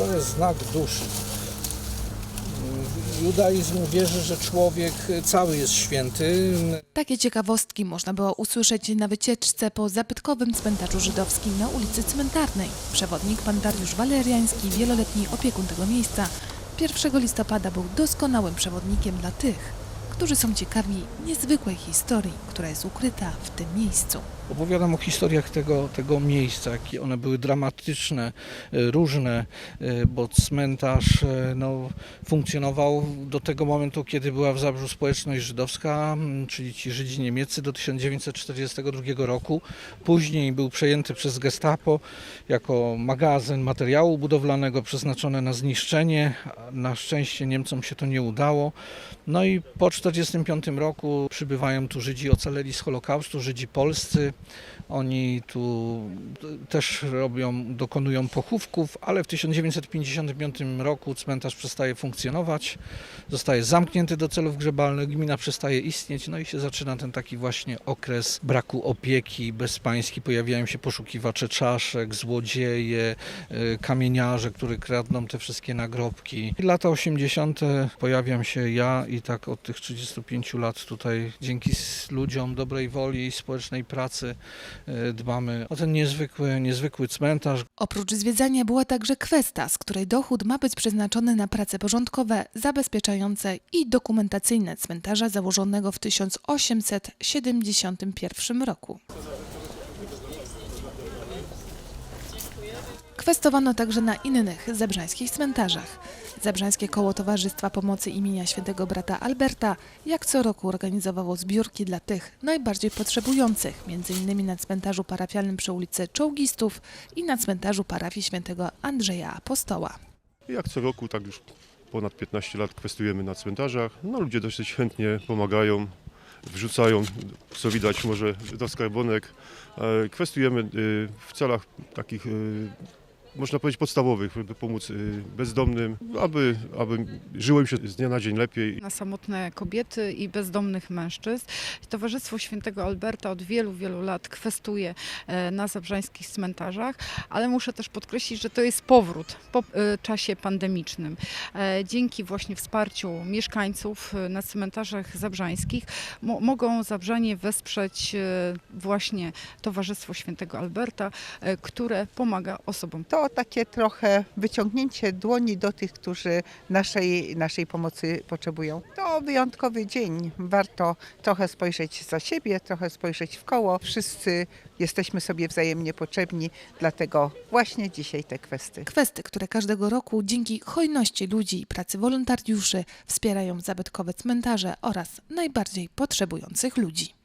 To jest znak duszy. Judaizm wierzy, że człowiek cały jest święty. Takie ciekawostki można było usłyszeć na wycieczce po zabytkowym cmentarzu żydowskim na ulicy Cmentarnej. Przewodnik pan Dariusz Waleriański, wieloletni opiekun tego miejsca, 1 listopada był doskonałym przewodnikiem dla tych, którzy są ciekawi niezwykłej historii, która jest ukryta w tym miejscu. Opowiadam o historiach tego, tego miejsca, jakie one były dramatyczne, e, różne, e, bo cmentarz e, no, funkcjonował do tego momentu, kiedy była w Zabrzu społeczność żydowska, czyli ci Żydzi niemieccy do 1942 roku. Później był przejęty przez gestapo jako magazyn materiału budowlanego przeznaczony na zniszczenie. Na szczęście Niemcom się to nie udało. No i po 1945 roku przybywają tu Żydzi ocaleli z Holokaustu, Żydzi polscy. Oni tu też robią, dokonują pochówków, ale w 1955 roku cmentarz przestaje funkcjonować, zostaje zamknięty do celów grzebalnych, gmina przestaje istnieć, no i się zaczyna ten taki właśnie okres braku opieki bezpański. Pojawiają się poszukiwacze czaszek, złodzieje, y, kamieniarze, które kradną te wszystkie nagrobki. I lata 80. pojawiam się ja i tak od tych 35 lat tutaj dzięki ludziom dobrej woli i społecznej pracy y, dbamy o ten niezwykły, niezwykły cmentarz. Oprócz zwiedzania była także kwesta, z której dochód ma być przeznaczony na prace porządkowe, zabezpieczające i dokumentacyjne cmentarza założonego w 1871 roku. Kwestowano także na innych zebrzańskich cmentarzach. Zebrzańskie Koło Towarzystwa Pomocy imienia świętego brata Alberta jak co roku organizowało zbiórki dla tych najbardziej potrzebujących, m.in. na cmentarzu parafialnym przy ulicy Czołgistów i na cmentarzu parafii świętego Andrzeja Apostoła. Jak co roku, tak już ponad 15 lat kwestujemy na cmentarzach. No, ludzie dosyć chętnie pomagają, wrzucają, co widać może do skarbonek. E, Kwestujemy e, w celach takich, e, można powiedzieć, podstawowych, żeby pomóc e, bezdomnym, aby, aby żyło im się z dnia na dzień lepiej. na samotne kobiety i bezdomnych mężczyzn. Towarzystwo Świętego Alberta od wielu, wielu lat kwestuje e, na zabrzańskich cmentarzach, ale muszę też podkreślić, że to jest powrót po e, czasie pandemicznym. E, Dzięki właśnie wsparciu mieszkańców na cmentarzach zabrzańskich mo- mogą Zabrzanie wesprzeć właśnie Towarzystwo Świętego Alberta, które pomaga osobom to takie trochę wyciągnięcie dłoni do tych, którzy naszej, naszej pomocy potrzebują. To wyjątkowy dzień. Warto trochę spojrzeć za siebie, trochę spojrzeć w koło. Wszyscy jesteśmy sobie wzajemnie potrzebni, dlatego właśnie dzisiaj te kwestie. Kwesty, które każdego roku dzięki hojności ludzi i pracy wolontariuszy wspierają zabytkowe cmentarze oraz najbardziej potrzebujących ludzi.